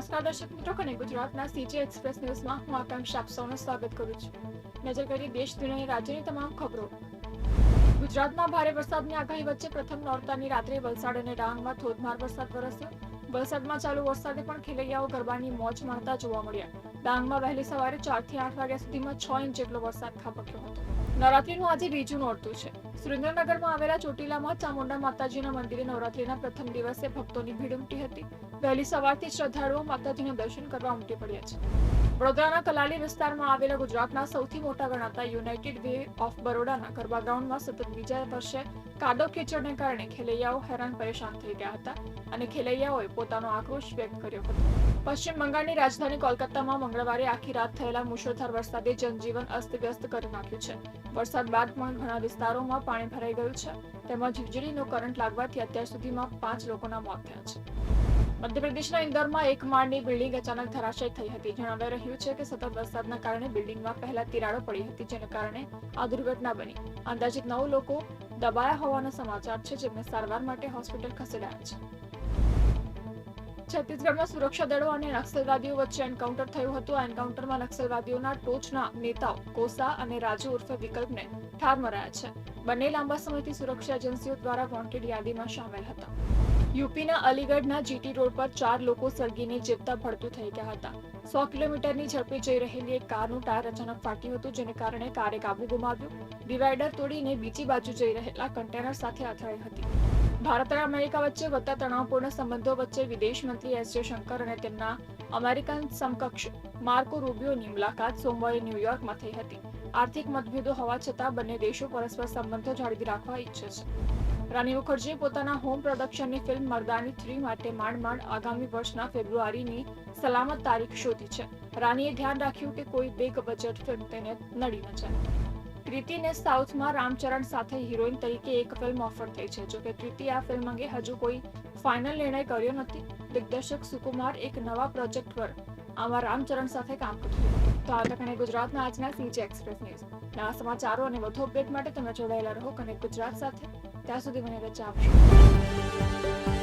નમસ્કાર દર્શક મિત્રો કને ગુજરાતના સીજી એક્સપ્રેસ ન્યૂઝમાં હું આકાંક્ષા આપ સૌનું સ્વાગત કરું છું નજર કરીએ દેશ દુનિયા રાજ્યની તમામ ખબરો ગુજરાતમાં ભારે વરસાદની આગાહી વચ્ચે પ્રથમ નોરતાની રાત્રે વલસાડ અને ડાંગમાં ધોધમાર વરસાદ વરસ્યો વલસાડમાં ચાલુ વરસાદે પણ ખેલૈયાઓ ગરબાની મોજ માણતા જોવા મળ્યા. ડાંગમાં વહેલી સવારે ચારથી આઠ વાગ્યા સુધીમાં છ ઇંચ જેટલો વરસાદ ખાબક્યો હતો. નવરાત્રીનું આજે બીજું નોરતું છે. સુરેન્દ્રનગરમાં આવેલા ચોટીલામાં ચામુંડા માતાજીના મંદિરે નવરાત્રીના પ્રથમ દિવસે ભક્તોની ભીડ ઉમટી હતી. વહેલી સવારથી શ્રદ્ધાળુઓ માતાજીના દર્શન કરવા ઉમટી પડ્યા છે. વડોદરાના કલાલી વિસ્તારમાં આવેલા ગુજરાતના સૌથી મોટા ગણાતા યુનાઇટેડ વે ઓફ બરોડાના ગરબા ગ્રાઉન્ડમાં સતત બીજા વર્ષે કાદવ કીચડને કારણે ખેલૈયાઓ હેરાન પરેશાન થઈ ગયા હતા અને ખેલૈયાઓએ પોતાનો આક્રોશ વ્યક્ત કર્યો હતો. પશ્ચિમ બંગાળની રાજધાની કોલકાતામાં મંગળવારે આખી રાત થયેલા મુશળધાર વરસાદે જનજીવન અસ્તવ્યસ્ત કરી નાખ્યું છે. વરસાદ બાદ પણ ઘણા વિસ્તારોમાં પાણી ભરાઈ ગયું છે. તેમજ વીજળીનો કરંટ લાગવાથી અત્યાર સુધીમાં પાંચ લોકોના મોત થયા છે. મધ્યપ્રદેશના ઇન્દોરમાં એક માળની બિલ્ડિંગ અચાનક ધરાશય થઈ હતી. જણાવાઈ રહ્યું છે કે સતત વરસાદના કારણે બિલ્ડિંગમાં પહેલા તિરાડો પડી હતી, જેને કારણે આ દુર્ઘટના બની. અંદાજિત નવ લોકો દબાયા હોવાના સમાચાર છે, જેમને સારવાર માટે હોસ્પિટલ ખસેડાયા છે. છત્તીસગઢમાં સુરક્ષા દળો અને નક્સલવાદીઓ વચ્ચે એન્કાઉન્ટર થયું હતું. આ એન્કાઉન્ટરમાં નક્સલવાદીઓના ટોચના નેતાઓ કોસા અને રાજુ ઉર્ફે વિકલ્પને ઠાર મરાયા છે. બંને લાંબા સમયથી સુરક્ષા એજન્સીઓ દ્વારા વોન્ટેડ યાદીમાં સામેલ હતા. યુપીના અલીગઢના જીટી રોડ પર ચાર લોકો સળગીને જીવતા ભડતું થઈ ગયા હતા. સો કિલોમીટરની ઝડપે જઈ રહેલી એક કારનું ટાયર અચાનક ફાટ્યું હતું, જેને કારણે કારે કાબુ ગુમાવ્યું. ડિવાઈડર તોડીને બીજી બાજુ જઈ રહેલા કન્ટેનર સાથે અથડાઈ હતી. ભારત અને અમેરિકા વચ્ચે વધતા તણાવપૂર્ણ સંબંધો વચ્ચે વિદેશ મંત્રી એસ જયશંકર અને તેમના અમેરિકન સમકક્ષ માર્કો રૂબિયોની મુલાકાત સોમવારે ન્યૂયોર્કમાં થઈ હતી. આર્થિક મતભેદો હોવા છતાં બંને દેશો પરસ્પર સંબંધો જાળવી રાખવા ઈચ્છે છે. રાની મુખર્જીએ પોતાના હોમ પ્રોડક્શનની ફિલ્મ મર્દાની થ્રી માટે માંડ માંડ આગામી વર્ષના ફેબ્રુઆરીની સલામત તારીખ શોધી છે. રાનીએ ધ્યાન રાખ્યું કે કોઈ બિગ બજેટ ફિલ્મ તેને નડી ન જાય. કૃતિને સાઉથમાં રામચરણ સાથે હિરોઈન તરીકે એક ફિલ્મ ઓફર થઈ છે. જોકે કૃતિ આ ફિલ્મ અંગે હજુ કોઈ ફાઇનલ નિર્ણય કર્યો નથી. દિગ્દર્શક સુકુમાર એક નવા પ્રોજેક્ટ પર આમાં રામચરણ સાથે કામ કર્યું તો આ તકને ગુજરાતના આજના સીજી એક્સપ્રેસ ન્યૂઝ. નવા સમાચારો અને વધુ અપડેટ માટે તમે જોડાયેલા રહો કનેક્ટ ગુજરાત સાથે. ત્યાં સુધી મને રજા આપશો